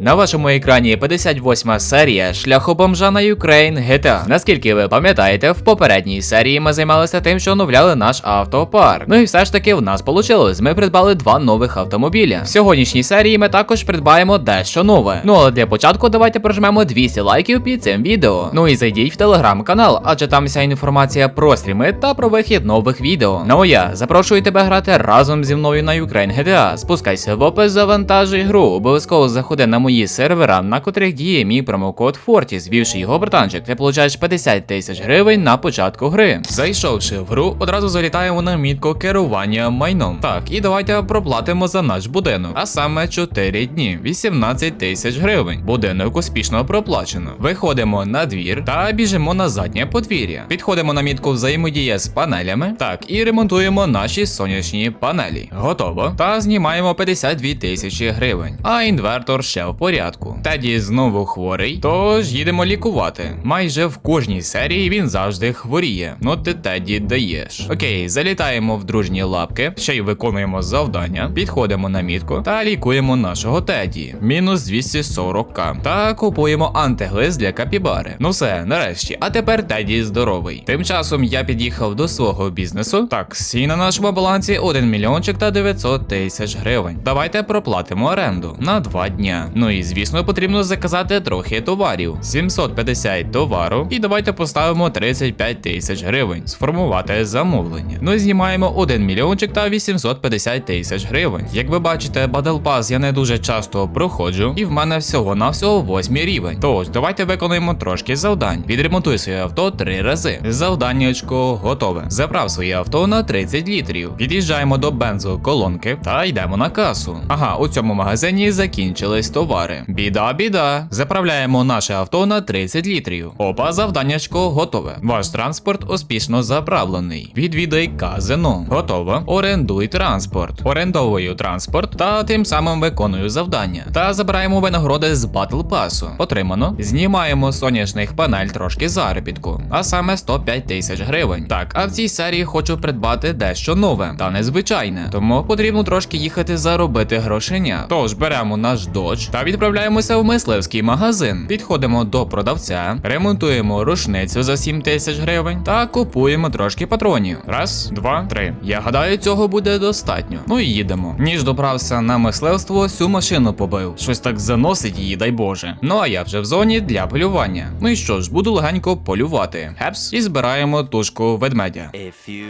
На вашому екрані 58 серія шляху бомжа на Ukraine GTA. Наскільки ви пам'ятаєте, в попередній серії ми займалися тим, що оновляли наш автопарк. Ну і все ж таки в нас вийшло. Ми придбали два нових автомобіля. В сьогоднішній серії ми також придбаємо дещо нове. Ну але для початку давайте прожмемо 200 лайків під цим відео. Ну і зайдіть в телеграм-канал, адже там вся інформація про стріми та про вихід нових відео. Ну я запрошую тебе грати разом зі мною на Ukraine GTA. Спускайся в опис, завантажуй гру. Обов'язково заходи на мої сервера, на котрих діє мій промокод Fortis. Ввівши його братанчик, ти получаєш 50 тисяч гривень на початку гри. Зайшовши в гру, одразу залітаємо на мітку керування майном. Так, і давайте проплатимо за наш будинок. А саме 4 дні, 18 тисяч гривень. Будинок успішно проплачено. Виходимо на двір та біжимо на заднє подвір'я. Підходимо на мітку взаємодія з панелями. Так, і ремонтуємо наші сонячні панелі. Готово. Та знімаємо 52 тисячі гривень. А інвертор ще в порядку. Теді знову хворий, тож їдемо лікувати. Майже в кожній серії він завжди хворіє. Ну ти Теді даєш. Окей, залітаємо в дружні лапки, ще й виконуємо завдання, підходимо на мітку та лікуємо нашого Теді. Мінус 240к. Та купуємо антиглиз для капібари. Ну все, нарешті. А тепер Теді здоровий. Тим часом я під'їхав до свого бізнесу. Так, сі на нашому балансі 1 мільйончик та 900 тисяч гривень. Давайте проплатимо оренду на 2 дня. Ну і звісно, потрібно заказати трохи товарів. 750 товару. І давайте поставимо 35 тисяч гривень. Сформувати замовлення. Ну і знімаємо 1 мільйончик та 850 тисяч гривень. Як ви бачите, Battle Pass я не дуже часто проходжу, і в мене всього на всього 8 рівень. Тож, давайте виконуємо трошки завдань. Відремонтуй своє авто 3 рази. Завданнячко готове. Заправ своє авто на 30 літрів. Під'їжджаємо до бензоколонки та йдемо на касу. Ага, у цьому магазині закінчились товари. Біда, біда. Заправляємо наше авто на 30 літрів. Опа, завданнячко готове. Ваш транспорт успішно заправлений. Відвідай казино. Готово. Орендуй транспорт. Орендовую транспорт та тим самим виконую завдання. Та забираємо винагороди з батл пасу. Отримано. Знімаємо сонячних панель трошки заробітку, а саме 105 тисяч гривень. Так, а в цій серії хочу придбати дещо нове та незвичайне. Тому потрібно трошки їхати заробити грошеня. Тож беремо наш додж та відправляємося в мисливський магазин. Підходимо до продавця, ремонтуємо рушницю за 7 тисяч гривень та купуємо трошки патронів. Раз, два, три. Я гадаю, цього буде достатньо. Ну і їдемо. Ніж добрався на мисливство, всю машину побив. Щось так заносить її, дай Боже. Ну а я вже в зоні для полювання. Ну і що ж, буду легенько полювати. Хепс, і збираємо тушку ведмедя. A few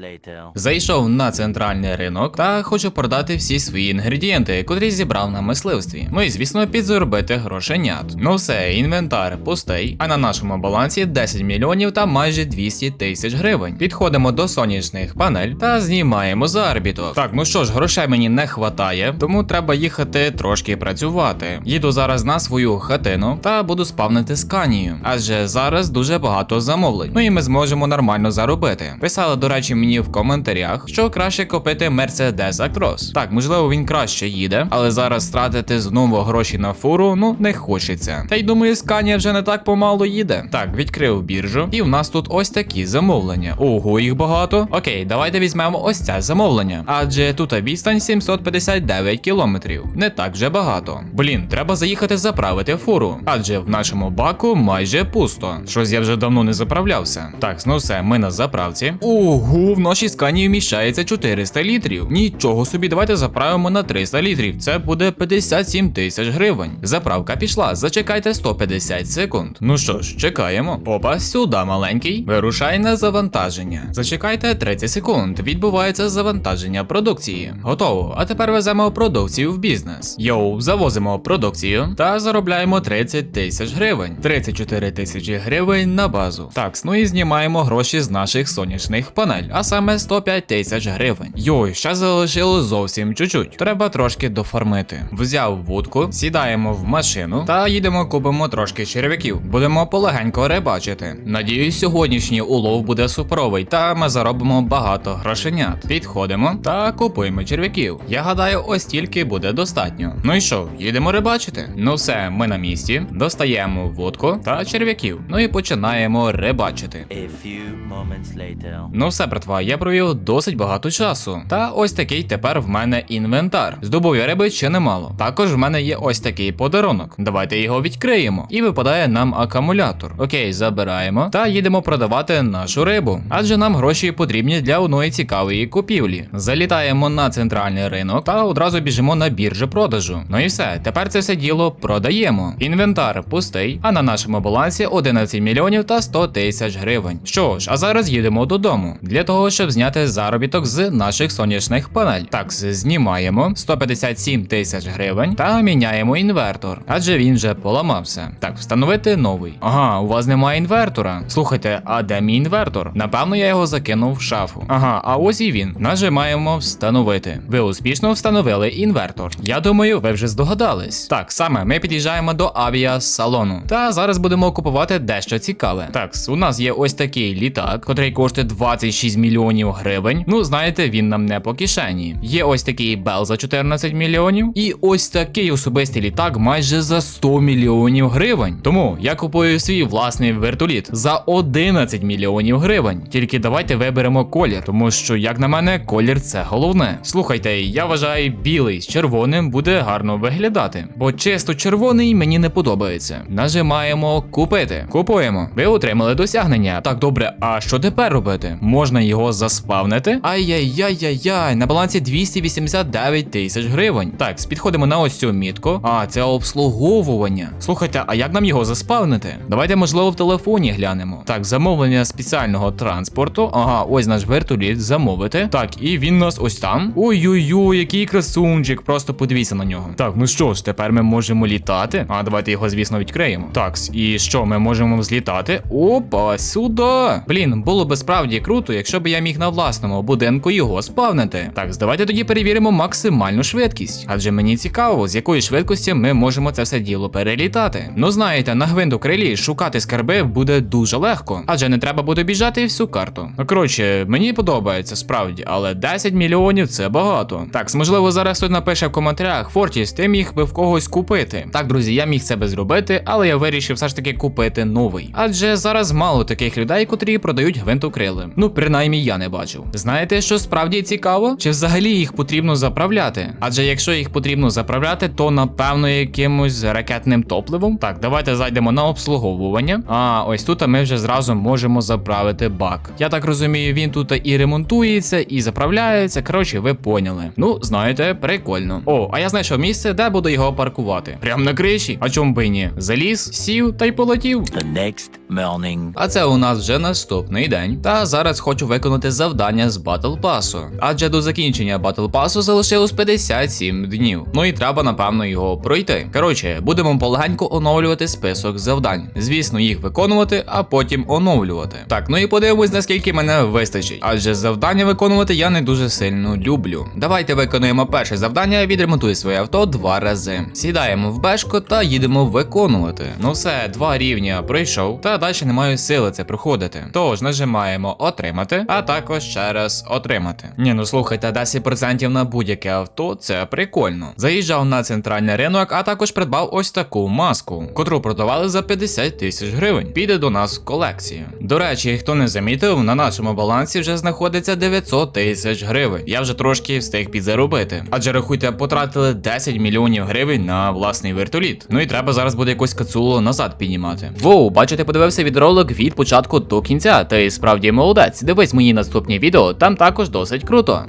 later. Зайшов на центральний ринок та хочу продати всі свої інгредієнти, котрі зібрав на мисливстві. Ну і звісно, підзаробити грошенят. Ну все, інвентар пустий, а на нашому балансі 10 мільйонів та майже 200 тисяч гривень. Підходимо до сонячних панель та знімаємо заробіток. Так, ну що ж, грошей мені не хватає, тому треба їхати трошки працювати. Їду зараз на свою хатину та буду спавнити сканію, адже зараз дуже багато замовлень. Ну і ми зможемо нормально заробити. Писали, до речі, мені в коментарях, що краще купити Mercedes Actros. Так, можливо, він краще їде, але зараз тратити знову гроші на фуру, ну не хочеться. Та й думаю, сканія вже не так помало їде. Так, відкрив біржу, і в нас тут ось такі замовлення. Ого, їх багато. Окей, давайте візьмемо ось це замовлення. Адже тут відстань 759 кілометрів. Не так вже багато. Блін, треба заїхати заправити фуру. Адже в нашому баку майже пусто. Щось я вже давно не заправлявся. Так, ну все, ми на заправці. Ого, в нашій скані вміщається 400 літрів. Нічого собі, давайте заправимо на 300 літрів. Це буде 57 тисяч гривень. Заправка пішла. Зачекайте 150 секунд. Ну що ж, чекаємо. Опа, сюди маленький. Вирушай на завантаження. Зачекайте 30 секунд. Відбувається завантаження продукції. Готово. А тепер веземо продукцію в бізнес. Йоу, завозимо продукцію та заробляємо 30 тисяч гривень. 34 тисячі гривень на базу. Так, ну і знімаємо гроші з наших сонячних панель, а саме 105 тисяч гривень. Йой, ще залишилось зовсім чуть-чуть. Треба трошки дофармити. Взяв вудку, сідаємо в машину та їдемо купимо трошки черв'яків. Будемо полегенько рибачити. Надіюсь, сьогоднішній улов буде супровий, та ми заробимо багато грошенят. Підходимо та купуємо черв'яків. Я гадаю, ось тільки буде достатньо. Ну і що, їдемо рибачити? Ну все, ми на місці, достаємо вудку та черв'яків. Ну і починаємо рибачити. A few moments later. Ну все, братва, я провів досить багато часу. Та ось такий тепер в мене інвентар. Здобув я риби ще немало. Також в мене. Мене є ось такий подарунок. Давайте його відкриємо. І випадає нам акумулятор. Окей, забираємо та їдемо продавати нашу рибу. Адже нам гроші потрібні для одної цікавої купівлі. Залітаємо на центральний ринок та одразу біжимо на біржу продажу. Ну і все, тепер це все діло продаємо. Інвентар пустий, а на нашому балансі 11 мільйонів та 100 тисяч гривень. Що ж, а зараз їдемо додому для того, щоб зняти заробіток з наших сонячних панель. Так, знімаємо 157 тисяч гривень та міняємо інвертор, адже він вже поламався. Так, встановити новий. Ага, у вас немає інвертора. Слухайте, а де мій інвертор? Напевно, я його закинув в шафу. Ага, а ось і він. Нажимаємо встановити. Ви успішно встановили інвертор. Я думаю, ви вже здогадались. Так, саме ми під'їжджаємо до авіасалону. Та зараз будемо купувати дещо цікаве. Так, у нас є ось такий літак, котрий коштує 26 мільйонів гривень. Ну, знаєте, він нам не по кишені. Є ось такий Бел за 14 мільйонів. І ось такий особистий літак майже за 100 мільйонів гривень. Тому я купую свій власний вертоліт за 11 мільйонів гривень. Тільки давайте виберемо колір, тому що, як на мене, колір це головне. Слухайте, я вважаю, білий з червоним буде гарно виглядати, бо чисто червоний мені не подобається. Нажимаємо купити. Купуємо. Ви отримали досягнення. Так, добре, а що тепер робити? Можна його заспавнити? Ай-яй-яй-яй-яй, на балансі 289 тисяч гривень. Так, підходимо на ось цю мітку. А, це обслуговування. Слухайте, а як нам його заспавнити? Давайте, можливо, в телефоні глянемо. Так, замовлення спеціального транспорту. Ага, ось наш вертоліт замовити. Так, і він нас ось там. Ой-ой-ой, який красунчик. Просто подивіться на нього. Так, ну що ж, тепер ми можемо літати. А давайте його, звісно, відкриємо. Так, і що, ми можемо взлітати? Опа, сюди. Блін, було би справді круто, якщо б я міг на власному будинку його спавнити. Так, давайте тоді перевіримо максимальну швидкість. Адже мені цікаво, з якої швидкості ми можемо це все діло перелітати. Ну знаєте, на гвинтокрилі шукати скарби буде дуже легко, адже не треба буде біжати всю карту. Коротше, мені подобається справді, але 10 мільйонів це багато. Так, можливо, зараз хтось напише в коментарях, Фортіс, ти міг би в когось купити. Так, друзі, я міг це би зробити, але я вирішив все ж таки купити новий. Адже зараз мало таких людей, котрі продають гвинтокрили. Ну, принаймні я не бачив. Знаєте, що справді цікаво? Чи взагалі їх потрібно заправляти? Адже якщо їх потрібно заправляти, то напевно якимось ракетним топливом. Так, давайте зайдемо на обслуговування. А ось тут ми вже зразу можемо заправити бак. Я так розумію, він тут і ремонтується, і заправляється. Коротше, ви поняли. Ну, знаєте, прикольно. О, а я знайшов місце, де буду його паркувати. Прям на криші. А чому би ні? Заліз, сів та й полетів. The next morning. А це у нас вже наступний день. Та зараз хочу виконати завдання з Battle Pass. Адже до закінчення Battle Pass залишилось 57 днів. Ну і треба, напевно, його пройти. Коротше, будемо полегенько оновлювати список завдань. Звісно, їх виконувати, а потім оновлювати. Так, ну і подивимось, наскільки мене вистачить. Адже завдання виконувати я не дуже сильно люблю. Давайте виконуємо перше завдання, відремонтуй своє авто два рази. Сідаємо в бешко та їдемо виконувати. Ну все, два рівня пройшов, та далі не маю сили це проходити. Тож нажимаємо отримати, а також ще раз отримати. Ні, ну слухайте, 10% на будь-яке авто це прикольно. Заїжджав на центральний ринок, а також придбав ось таку маску, котру продавали за 50 тисяч гривень. Піде до нас в колекцію. До речі, хто не замітив, на нашому балансі вже знаходиться 900 тисяч гривень. Я вже трошки встиг підзаробити. Адже рахуйте, потратили 10 мільйонів гривень на власний вертоліт. Ну і треба зараз буде якусь кацулу назад піднімати. Воу, бачите, подивився відеоролик від початку до кінця. Ти справді молодець. Дивись мої наступні відео, там також досить круто.